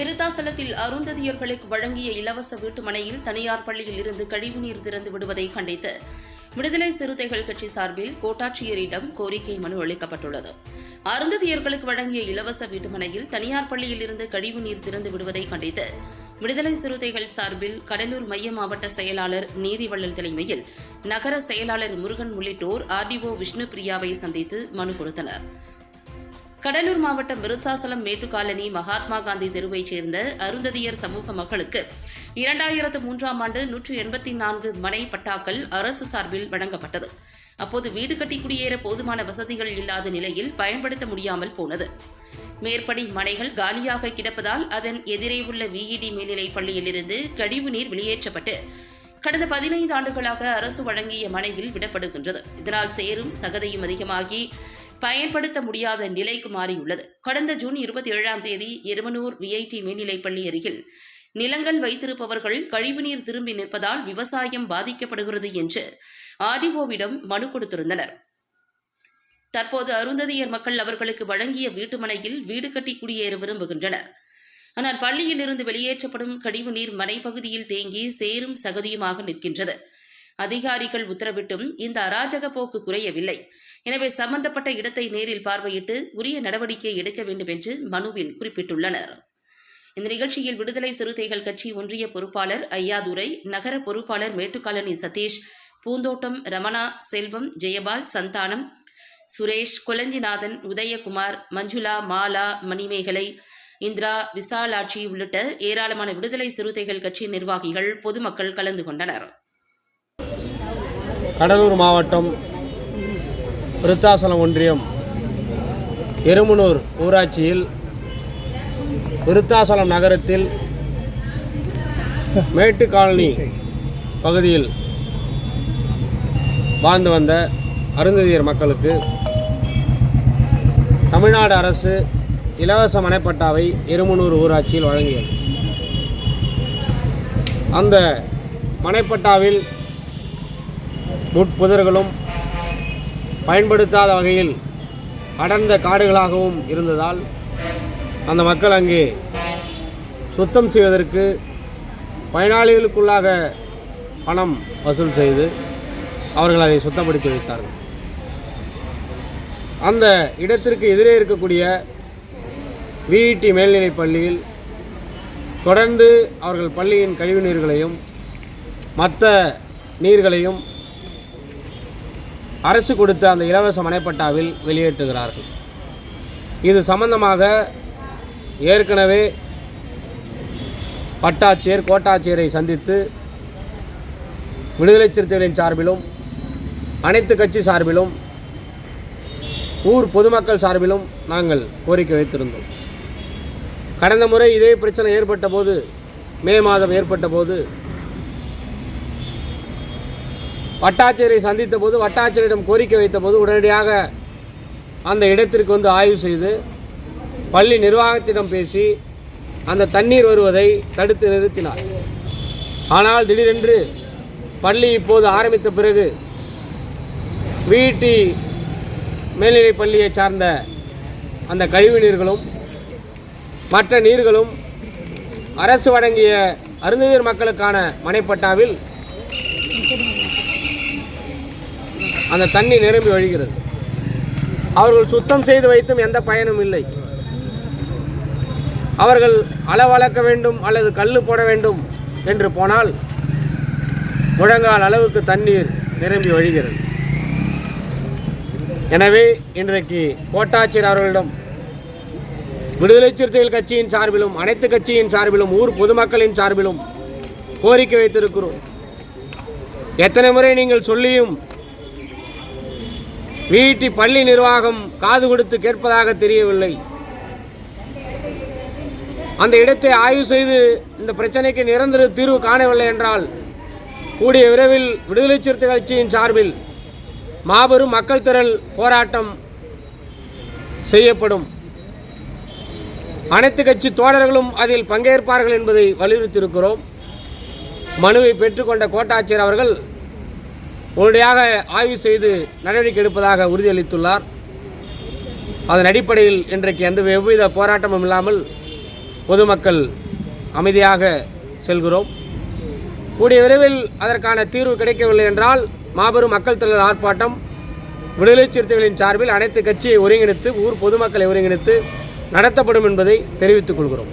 விருத்தாசலத்தில் அருந்ததியர்களுக்கு வழங்கிய இலவச வீட்டுமனையில் தனியார் பள்ளியில் இருந்து கழிவுநீர் திறந்து விடுவதை கண்டித்து விடுதலை சிறுத்தைகள் கட்சி சார்பில் கோட்டாட்சியரிடம் கோரிக்கை மனு அளிக்கப்பட்டுள்ளது. அருந்ததியர்களுக்கு வழங்கிய இலவச வீட்டுமனையில் தனியார் பள்ளியில் இருந்து கழிவுநீர் திறந்து விடுவதை கண்டித்து விடுதலை சிறுத்தைகள் சார்பில் கடலூர் மைய மாவட்ட செயலாளர் நீதிவள்ளல் தலைமையில் நகர செயலாளர் முருகன் உள்ளிட்டோர் ஆர்டிஓ விஷ்ணு பிரியாவை சந்தித்து மனு கொடுத்தனர். கடலூர் மாவட்டம் விருத்தாசலம் மேட்டுக்காலனி மகாத்மா காந்தி தெருவைச் சேர்ந்த அருந்ததியர் சமூக மக்களுக்கு இரண்டாயிரத்து மூன்றாம் ஆண்டு நூற்று எண்பத்தி நான்கு மனை பட்டாக்கள் அரசு சார்பில் வழங்கப்பட்டது. அப்போது வீடு கட்டி குடியேற போதுமான வசதிகள் இல்லாத நிலையில் பயன்படுத்த முடியாமல் போனது. மேற்படி மனைகள் காலியாக கிடப்பதால் அதன் எதிரே உள்ள விஇடி மேல்நிலைப் பள்ளியிலிருந்து கழிவுநீர் வெளியேற்றப்பட்டு கடந்த பதினைந்து ஆண்டுகளாக அரசு வழங்கிய மனையில் விடப்படுகின்றது. இதனால் சேரும் சகதையும் அதிகமாகி பயன்படுத்த முடியாத நிலைக்கு மாறியுள்ளது. கடந்த ஜூன் இருபத்தி ஏழாம் தேதி எருமனூர் விஐடி மேல்நிலைப்பள்ளி அருகில் நிலங்கள் வைத்திருப்பவர்கள் கழிவுநீர் திரும்பி நிற்பதால் விவசாயம் பாதிக்கப்படுகிறது என்று ஆர்டிஓவிடம் மனு கொடுத்திருந்தனர். தற்போது அருந்ததியர் மக்கள் அவர்களுக்கு வழங்கிய வீட்டுமனையில் வீடு கட்டி குடியேற விரும்புகின்றனர். ஆனால் பள்ளியில் இருந்து வெளியேற்றப்படும் கழிவுநீர் மனைப்பகுதியில் தேங்கி சேரும் சகதியுமாக நிற்கின்றது. அதிகாரிகள் உத்தரவிட்டும் இந்த அராஜக போக்கு குறையவில்லை. எனவே சம்பந்தப்பட்ட இடத்தை நேரில் பார்வையிட்டு உரிய நடவடிக்கை எடுக்க வேண்டும் என்று மனுவில் குறிப்பிட்டுள்ளனர். இந்த நிகழ்ச்சியில் விடுதலை சிறுத்தைகள் கட்சி ஒன்றிய பொறுப்பாளர் ஐயாதுரை நகர பொறுப்பாளர் மேட்டுக்காலனி சதீஷ் பூந்தோட்டம் ரமணா செல்வம் ஜெயபால் சந்தானம் சுரேஷ் கொலஞ்சிநாதன் உதயகுமார் மஞ்சுளா மாலா மணிமேகலை இந்திரா விசாலாட்சி உள்ளிட்ட ஏராளமான விடுதலை சிறுத்தைகள் கட்சி நிர்வாகிகள் பொதுமக்கள் கலந்து கொண்டனர். கடலூர் மாவட்டம் விருத்தாசலம் ஒன்றியம் எருமனூர் ஊராட்சியில் விருத்தாசலம் நகரத்தில் மேட்டு காலனி பகுதியில் வாழ்ந்து வந்த அருந்ததியர் மக்களுக்கு தமிழ்நாடு அரசு இலவச மனைப்பட்டாவை எருமனூர் ஊராட்சியில் வழங்கியது. அந்த மனைப்பட்டாவில் முட்புதர்களும் பயன்படுத்தாத வகையில் அடர்ந்த காடுகளாகவும் இருந்ததால் அந்த மக்கள் அங்கே சுத்தம் செய்வதற்கு பயனாளிகளுக்குள்ளாக பணம் வசூல் செய்து அவர்கள் அதை சுத்தப்படுத்தி வைத்தார்கள். அந்த இடத்திற்கு எதிரே இருக்கக்கூடிய விஇடி மேல்நிலைப் பள்ளியில் தொடர்ந்து அவர்கள் பள்ளியின் கழிவு நீர்களையும் மற்ற நீர்களையும் அரசு கொடுத்த அந்த இலவச மனைப்பட்டாவில் வெளியேற்றுகிறார்கள். இது சம்பந்தமாக ஏற்கனவே பட்டாட்சியர் கோட்டாட்சியரை சந்தித்து விடுதலை சிறுத்தைகளின் சார்பிலும் அனைத்து கட்சி சார்பிலும் ஊர் பொதுமக்கள் சார்பிலும் நாங்கள் கோரிக்கை வைத்திருந்தோம். கடந்த முறை இதே பிரச்சனை ஏற்பட்ட போது மே மாதம் ஏற்பட்ட போது வட்டாட்சியரை சந்தித்த போது வட்டாட்சியரிடம் கோரிக்கை வைத்த போது உடனடியாக அந்த இடத்திற்கு வந்து ஆய்வு செய்து பள்ளி நிர்வாகத்திடம் பேசி அந்த தண்ணீர் வருவதை தடுத்து நிறுத்தினார். ஆனால் திடீரென்று பள்ளி இப்போது ஆரம்பித்த பிறகு விஇடி மேல்நிலைப் பள்ளியை சார்ந்த அந்த கழிவு நீர்களும் மற்ற நீர்களும் அரசு வழங்கிய அருந்ததியர் மக்களுக்கான மனைப்பட்டாவில் அந்த தண்ணி நிரம்பி வழிகிறது. அவர்கள் சுத்தம் செய்து வைத்தும் எந்த பயனும் இல்லை. அவர்கள் அளவளக்க வேண்டும் அல்லது கல் போட வேண்டும் என்று போனால் முழங்கால் அளவுக்கு தண்ணீர் நிரம்பி வழிகிறது. எனவே இன்றைக்கு கோட்டாட்சியர் அவர்களிடம் விடுதலை சிறுத்தைகள் கட்சியின் சார்பிலும் அனைத்து கட்சியின் சார்பிலும் ஊர் பொதுமக்களின் சார்பிலும் கோரிக்கை வைத்திருக்கிறோம். எத்தனை முறை நீங்கள் சொல்லியும் வீட்டி பள்ளி நிர்வாகம் காது கொடுத்து கேட்பதாக தெரியவில்லை. அந்த இடத்தை ஆய்வு செய்து இந்த பிரச்சனைக்கு நிரந்தர தீர்வு காணவில்லை என்றால் கூடிய விரைவில் விடுதலை சிறுத்தை கட்சியின் சார்பில் மாபெரும் மக்கள் திரள் போராட்டம் செய்யப்படும். அனைத்து கட்சி தோழர்களும் அதில் பங்கேற்பார்கள் என்பதை வலியுறுத்தியிருக்கிறோம். மனுவை பெற்றுக்கொண்ட கோட்டாட்சியர் அவர்கள் உடனடியாக ஆய்வு செய்து நடவடிக்கை எடுப்பதாக உறுதியளித்துள்ளார். அதன் அடிப்படையில் இன்றைக்கு எந்த எவ்வித போராட்டமும் இல்லாமல் பொதுமக்கள் அமைதியாக செல்கிறோம். கூடிய விரைவில் அதற்கான தீர்வு கிடைக்கவில்லை என்றால் மாபெரும் மக்கள் திரள் ஆர்ப்பாட்டம் விடுதலை சிறுத்தைகளின் சார்பில் அனைத்து கட்சியை ஒருங்கிணைத்து ஊர் பொதுமக்களை ஒருங்கிணைத்து நடத்தப்படும் என்பதை தெரிவித்துக் கொள்கிறோம்.